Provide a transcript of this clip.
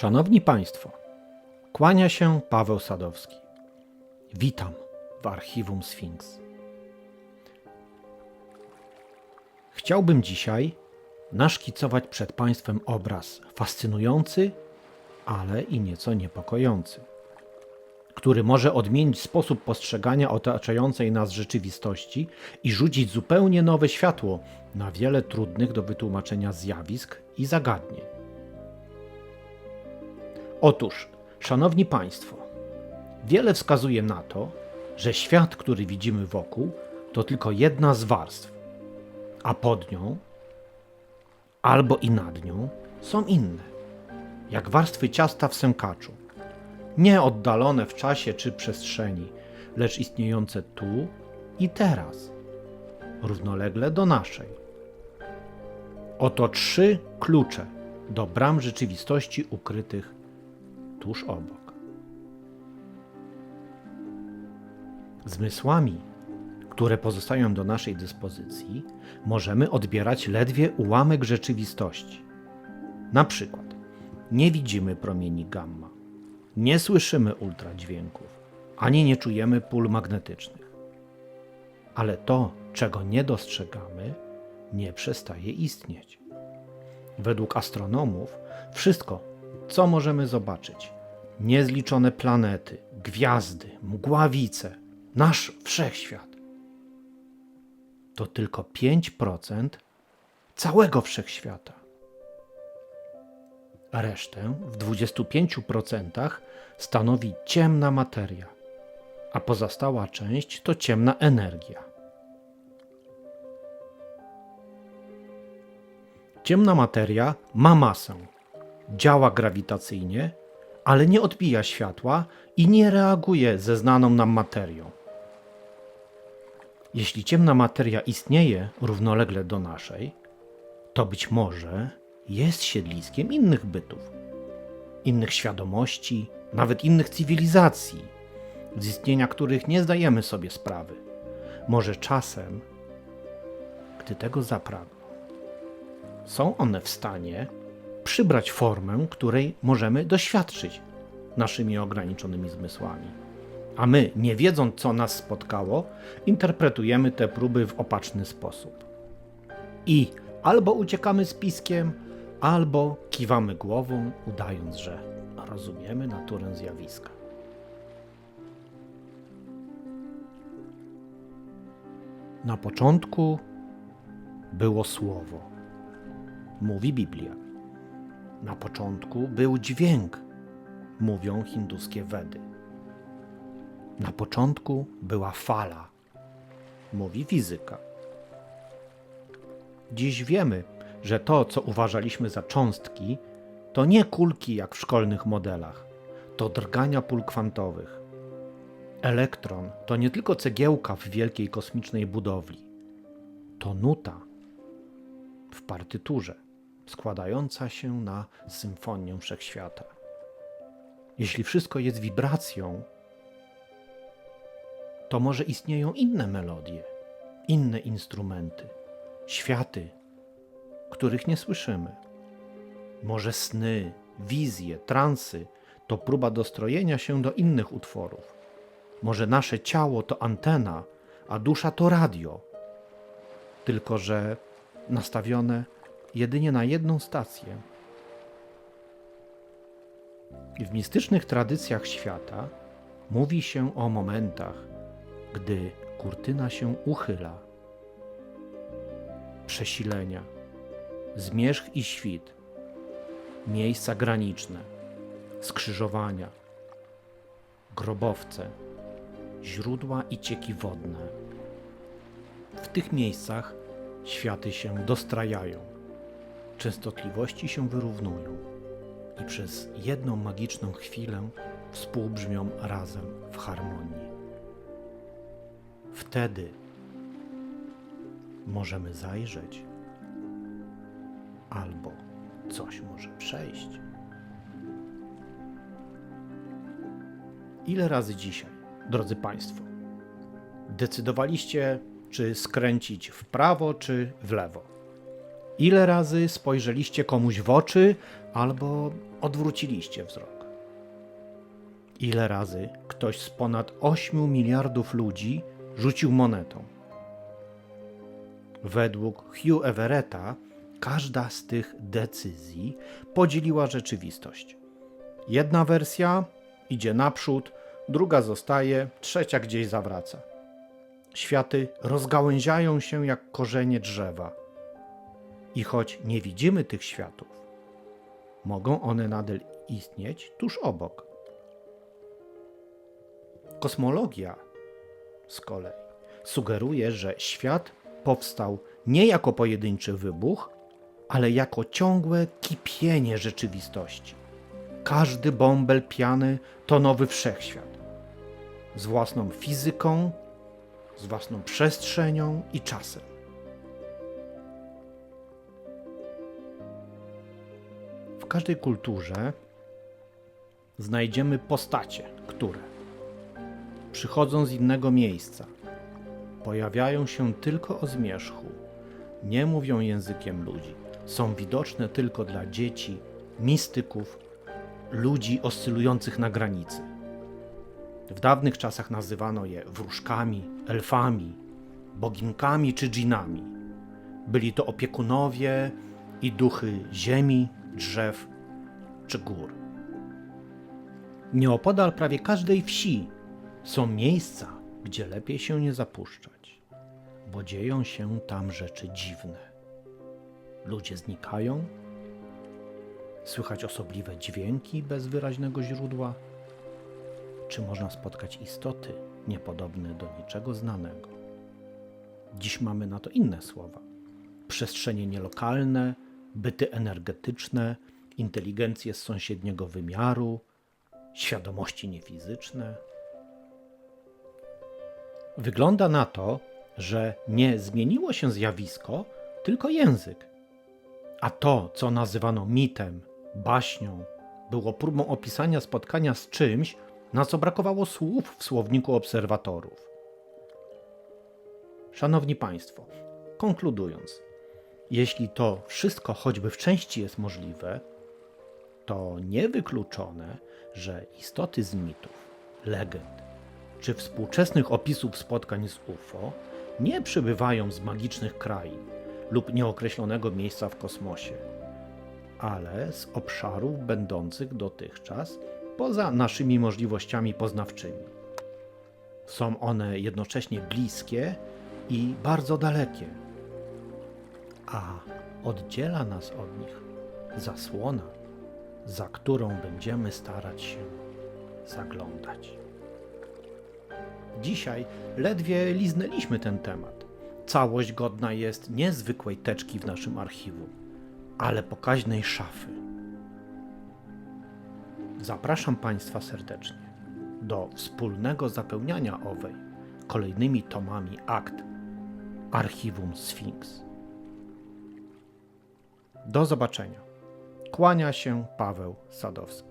Szanowni Państwo, kłania się Paweł Sadowski. Witam w archiwum Sfinks. Chciałbym dzisiaj naszkicować przed Państwem obraz fascynujący, ale i nieco niepokojący, który może odmienić sposób postrzegania otaczającej nas rzeczywistości i rzucić zupełnie nowe światło na wiele trudnych do wytłumaczenia zjawisk i zagadnień. Otóż, szanowni państwo, wiele wskazuje na to, że świat, który widzimy wokół, to tylko jedna z warstw, a pod nią albo i nad nią są inne, jak warstwy ciasta w sękaczu, nie oddalone w czasie czy przestrzeni, lecz istniejące tu i teraz, równolegle do naszej. Oto trzy klucze do bram rzeczywistości ukrytych tuż obok. Zmysłami, które pozostają do naszej dyspozycji, możemy odbierać ledwie ułamek rzeczywistości. Na przykład, nie widzimy promieni gamma, nie słyszymy ultradźwięków, ani nie czujemy pól magnetycznych. Ale to, czego nie dostrzegamy, nie przestaje istnieć. Według astronomów, wszystko, co możemy zobaczyć, niezliczone planety, gwiazdy, mgławice, nasz wszechświat, to tylko 5% całego wszechświata. A resztę w 25% stanowi ciemna materia, a pozostała część to ciemna energia. Ciemna materia ma masę, działa grawitacyjnie, ale nie odbija światła i nie reaguje ze znaną nam materią. Jeśli ciemna materia istnieje równolegle do naszej, to być może jest siedliskiem innych bytów, innych świadomości, nawet innych cywilizacji, z istnienia których nie zdajemy sobie sprawy. Może czasem, gdy tego zapragną, są one w stanie przybrać formę, której możemy doświadczyć naszymi ograniczonymi zmysłami. A my, nie wiedząc, co nas spotkało, interpretujemy te próby w opaczny sposób. I albo uciekamy z piskiem, albo kiwamy głową, udając, że rozumiemy naturę zjawiska. Na początku było słowo, mówi Biblia. Na początku był dźwięk, mówią hinduskie Wedy. Na początku była fala, mówi fizyka. Dziś wiemy, że to, co uważaliśmy za cząstki, to nie kulki jak w szkolnych modelach, to drgania pól kwantowych. Elektron to nie tylko cegiełka w wielkiej kosmicznej budowli, to nuta w partyturze składająca się na symfonię wszechświata. Jeśli wszystko jest wibracją, to może istnieją inne melodie, inne instrumenty, światy, których nie słyszymy. Może sny, wizje, transy to próba dostrojenia się do innych utworów. Może nasze ciało to antena, a dusza to radio, tylko że nastawione jedynie na jedną stację. W mistycznych tradycjach świata mówi się o momentach, gdy kurtyna się uchyla, przesilenia, zmierzch i świt, miejsca graniczne, skrzyżowania, grobowce, źródła i cieki wodne. W tych miejscach światy się dostrajają, częstotliwości się wyrównują i przez jedną magiczną chwilę współbrzmią razem w harmonii. Wtedy możemy zajrzeć, albo coś może przejść. Ile razy dzisiaj, drodzy Państwo, decydowaliście, czy skręcić w prawo, czy w lewo? Ile razy spojrzeliście komuś w oczy albo odwróciliście wzrok? Ile razy ktoś z ponad 8 miliardów ludzi rzucił monetą? Według Hugh Everetta każda z tych decyzji podzieliła rzeczywistość. Jedna wersja idzie naprzód, druga zostaje, trzecia gdzieś zawraca. Światy rozgałęziają się jak korzenie drzewa. I choć nie widzimy tych światów, mogą one nadal istnieć tuż obok. Kosmologia z kolei sugeruje, że świat powstał nie jako pojedynczy wybuch, ale jako ciągłe kipienie rzeczywistości. Każdy bąbel piany to nowy wszechświat z własną fizyką, z własną przestrzenią i czasem. Każdej kulturze znajdziemy postacie, które przychodzą z innego miejsca, pojawiają się tylko o zmierzchu, nie mówią językiem ludzi, są widoczne tylko dla dzieci, mistyków, ludzi oscylujących na granicy. W dawnych czasach nazywano je wróżkami, elfami, boginkami czy dżinami. Byli to opiekunowie i duchy ziemi, drzew czy gór. Nieopodal prawie każdej wsi są miejsca, gdzie lepiej się nie zapuszczać, bo dzieją się tam rzeczy dziwne. Ludzie znikają, słychać osobliwe dźwięki bez wyraźnego źródła. Czy można spotkać istoty niepodobne do niczego znanego? Dziś mamy na to inne słowa: przestrzenie nielokalne, byty energetyczne, inteligencje z sąsiedniego wymiaru, świadomości niefizyczne. Wygląda na to, że nie zmieniło się zjawisko, tylko język. A to, co nazywano mitem, baśnią, było próbą opisania spotkania z czymś, na co brakowało słów w słowniku obserwatorów. Szanowni Państwo, konkludując, jeśli to wszystko choćby w części jest możliwe, to niewykluczone, że istoty z mitów, legend czy współczesnych opisów spotkań z UFO nie przybywają z magicznych krain lub nieokreślonego miejsca w kosmosie, ale z obszarów będących dotychczas poza naszymi możliwościami poznawczymi. Są one jednocześnie bliskie i bardzo dalekie, a oddziela nas od nich zasłona, za którą będziemy starać się zaglądać. Dzisiaj ledwie liznęliśmy ten temat. Całość godna jest niezwykłej teczki w naszym archiwum, ale pokaźnej szafy. Zapraszam Państwa serdecznie do wspólnego zapełniania owej kolejnymi tomami akt Archiwum Sfinks. Do zobaczenia. Kłania się Paweł Sadowski.